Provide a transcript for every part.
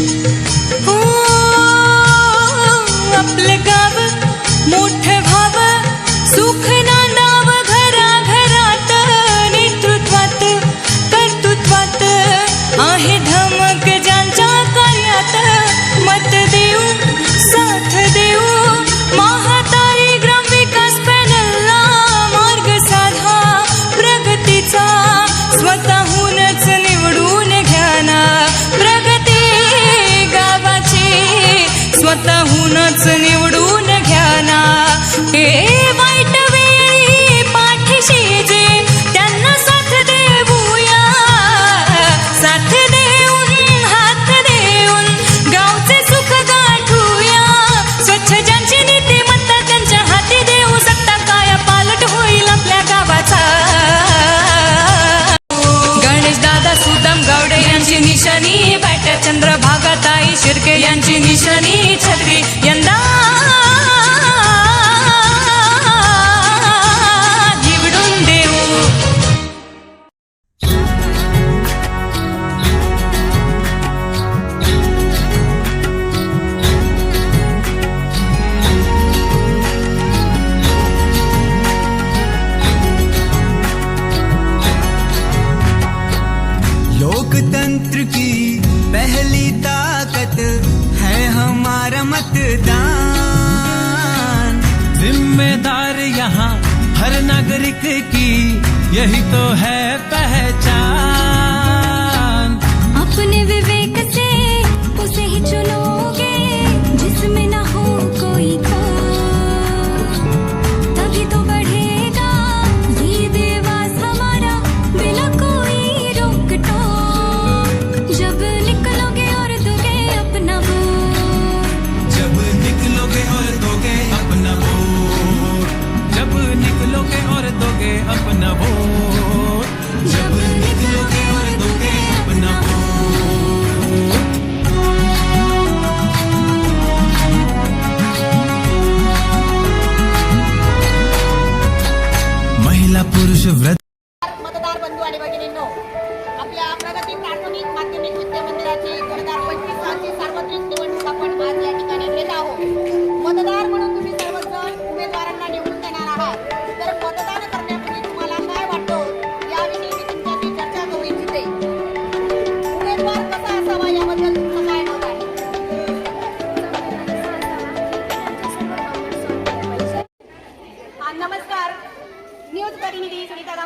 Música Shirke यांची निशाणी छत्री. जिम्मेदार यहाँ हर नागरिक की यही तो है पहचान।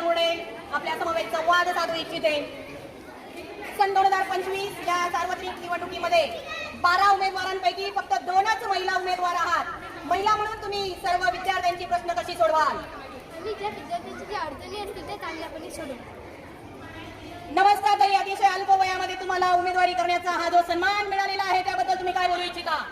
दामोडे आपल्या समवेत संवाद साधू इच्छिते. सन दोन हजार पंचवीस या सार्वत्रिक निवडणुकीमध्ये बारा उमेदवारांपैकी फक्त दोनच महिला उमेदवार आहात. महिला म्हणून तुम्ही सर्व विद्यार्थ्यांची प्रश्न कशी सोडवाल? नमस्कार ताई अतिशय अल्प वयामध्ये तुम्हाला उमेदवारी करण्याचा हा जो सन्मान मिळालेला आहे त्याबद्दल तुम्ही काय बोलू इच्छिता?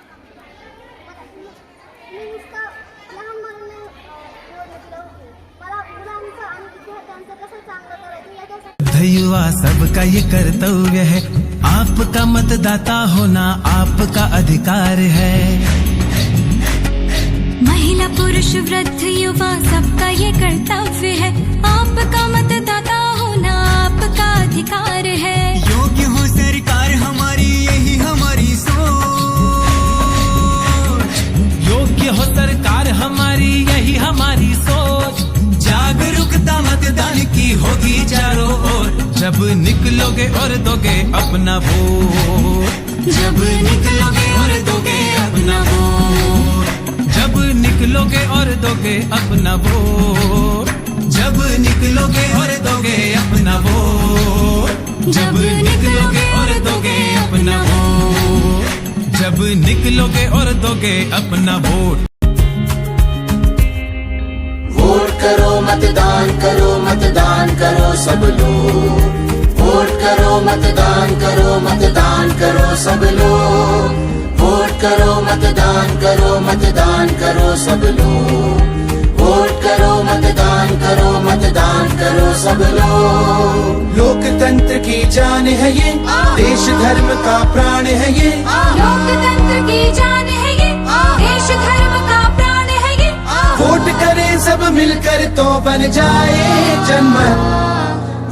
युवा सबका ये कर्तव्य है। आपका मतदाता होना आपका अधिकार है। महिला, पुरुष, वृद्ध, युवा सबका ये कर्तव्य है। आपका मतदाता होना आपका अधिकार मतदान की होगी चारों ओर। जब निकलोगे और दोगे अपना वोट जब निकलोगे और दोगे अपना वोट जब निकलोगे और दोगे अपना वोट जब निकलोगे और दोगे अपना वोट जब निकलोगे और दोगे अपना वोट जब निकलोगे और दोगे अपना वोट करो मतदान करो मतदान करो सब लोग। वोट करो मतदान करो मतदान करो सब लोग। वोट करो मतदान करो मतदान करो सब लोग। वोट करो मतदान करो मतदान करो सब लोग। लोकतंत्र की जान है ये देश धर्म का प्राण है ये। लोकतंत्र की जान है ये देश धर्म सब मिलकर तो बन जाए जनमत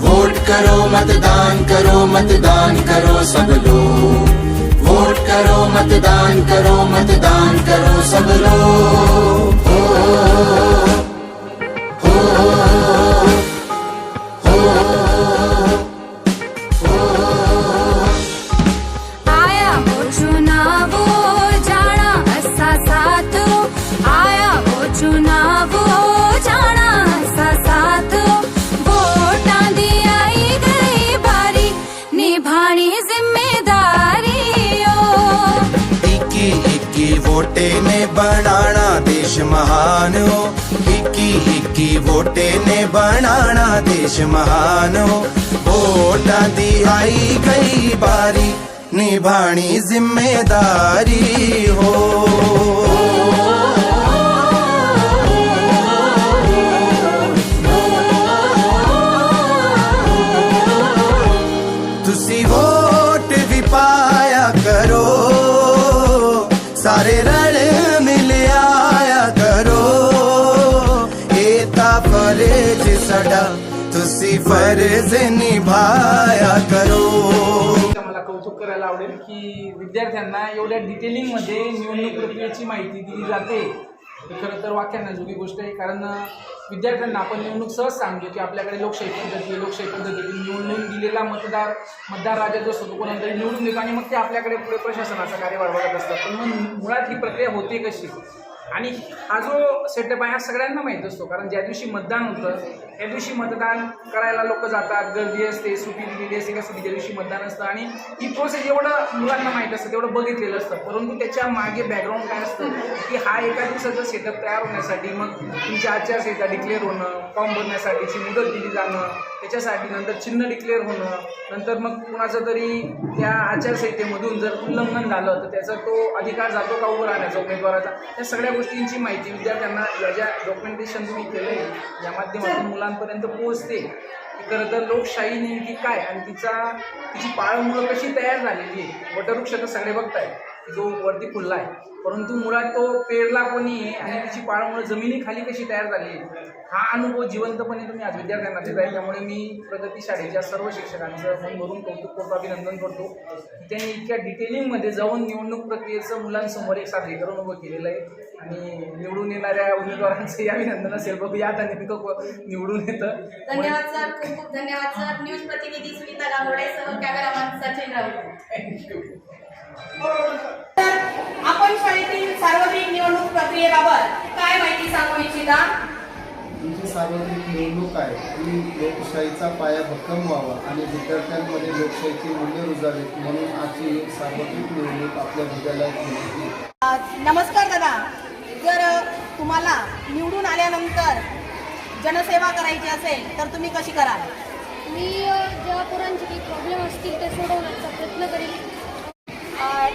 वोट करो मतदान करो मतदान करो सब लोग। वोट करो मतदान करो मतदान करो सब लोग। ਵੋਟੇ ਨੇ ਬਣਾਣਾ ਦੇਸ਼ ਮਹਾਨ ਹੋ। ਇੱਕੀ ਇੱਕੀ ਵੋਟੇ ਨੇ ਬਣਾਣਾ ਦੇਸ਼ ਮਹਾਨ ਹੋ। ਵੋਟਾਂ ਦੀ ਆਈ ਗਈ ਬਾਰੀ ਨਿਭਾਣੀ ਜ਼ਿੰਮੇਦਾਰੀ ਹੋ। फरज निभाया करो. मला कौतुक करायला आवडेल की विद्यार्थ्यांना एवढ्या डिटेलिंगमध्ये निवडणूक प्रक्रियेची माहिती दिली जाते. खरं तर वाक्यांना गोष्ट आहे कारण विद्यार्थ्यांना आपण निवडणूक सहज सांगतो की आपल्याकडे लोकशाही पद्धती लोकशाही पद्धती निवडून दिलेला मतदार मतदार राजा जो असतो कोणाला तरी निवडून देतो आणि मग ते आपल्याकडे पुढे प्रशासनाचा कार्य वाढवत असतात. पण मग मुळात ही प्रक्रिया होते कशी? आणि हा जो सेटअप आहे हा सगळ्यांना माहीत असतो. कारण ज्या दिवशी मतदान होतं त्या दिवशी मतदान करायला लोक जातात. गर्दी असते सुटी दिलेली असते का सुट्टीच्या दिवशी मतदान असतं. आणि ही प्रोसेस एवढं मुलांना माहीत असतं तेवढं बघितलेलं असतं. परंतु त्याच्यामागे बॅकग्राऊंड काय असतं? की हा एका दिवसाचा सेटअप तयार होण्यासाठी मग तुमच्या आचारसंहिता डिक्लेअर होणं फॉर्म भरण्यासाठीची मुदत दिली जाणं त्याच्यासाठी नंतर चिन्ह डिक्लेअर होणं नंतर मग कुणाचं तरी त्या आचारसंहितेमधून जर उल्लंघन झालं तर त्याचा तो अधिकार जातो का उभं राहण्याचा उमेदवाराचा? त्या सगळ्या गोष्टींची माहिती विद्यार्थ्यांना या ज्या डॉक्युमेंटेशन तुम्ही केलं आहे या माध्यमातून मुलांपर्यंत पोहोचते की खरं तर लोकशाही नेमकी काय आणि तिचा तिची पाळंमुळं कशी तयार झालेली आहे वटवृक्ष तर सगळे बघताय की जो वरती फुलला आहे. परंतु मुळात तो पेरला कोणी आहे आणि तिची पाळंमुळं जमिनीखाली कशी तयार झाली आहे हा अनुभव जिवंतपणे तुम्ही आज विद्यार्थ्यांना देताय त्यामुळे मी प्रगती शाळेच्या सर्व शिक्षकांचं मन भरून कौतुक करतो अभिनंदन करतो की त्यांनी इतक्या डिटेलिंगमध्ये जाऊन निवडणूक प्रक्रियेचं मुलांसमोर एक सादरीकरण उभं केलेलं आहे. आणि निवडून येणाऱ्या उमेदवारांचंही अभिनंदन असेल. बघूया आता नेमकं को- निवडून येतं. धन्यवाद सर खूप खूप धन्यवाद सर. न्यूज प्रतिनिधी Sunita गांगोडेसह cameraman Sachin Raut. Thank you आपण शाळेतील सार्वत्रिक निवडणूक प्रक्रियेबाबत काय माहिती सांगू इच्छिता? ही जी सार्वत्रिक निवडणूक आहे. ही लोकशाहीचा पाया भक्कम व्हावा आणि विद्यार्थ्यांमध्ये लोकशाहीची मूल्य रुजावेत म्हणून आजची ही सार्वत्रिक निवडणूक आपल्या विद्यालयात नमस्कार दादा. जर तुम्हाला निवडून आल्यानंतर जनसेवा करायची असेल तर तुम्ही कशी कराल? मी जेव्हा पोरांचे काही प्रॉब्लेम असतील ते सोडवण्याचा प्रयत्न करेल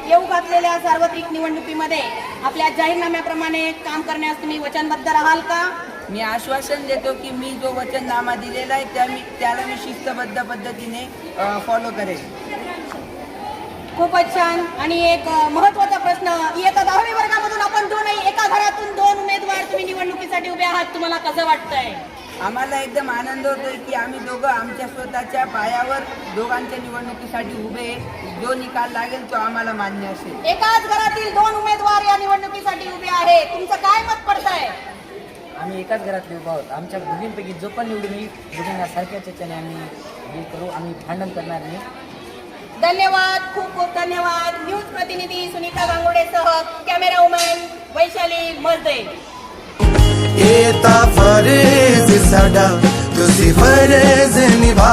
येऊ घातलेल्या सार्वत्रिक निवडणुकीमध्ये आपल्या जाहीरनाम्याप्रमाणे काम करण्यास तुम्ही वचनबद्ध राहाल का? मी आश्वासन देतो की मी जो वचननामा दिलेला आहे त्या मी त्याला मी शिस्तबद्ध पद्धतीने फॉलो करेन. खूपच छान. आणि एक अ, महत्त्वाचा प्रश्न इयत्ता दहावी वर्गामधून आपण दोनही एका घरातून दोन उमेदवार तुम्ही निवडणुकीसाठी उभे आहात तुम्हाला कसं वाटतंय? आम्हाला एकदम आनंद होतोय की आम्ही दोघं आमच्या स्वतःच्या पायावर दोघांच्या निवडणुकीसाठी उभे. जो निकाल लागेल तो आम्हाला मान्य असेल. एकाच घरातील दोन उमेदवार या निवडणुकीसाठी उभे आहे. तुमचं काय मत पडतंय? आम्ही एकाच घरातले उभा आहोत. आमच्या दोघींपैकी जो पण निवडून येईल दोघींना याच्याने आम्ही हे करू. आम्ही भांडण करणार नाही. धन्यवाद खूप खूप धन्यवाद. न्यूज प्रतिनिधी सुनीता गांगोडेसह कॅमेरा वुमन वैशाली मजदे ये फरेज सडा तुझी फरेज निभा.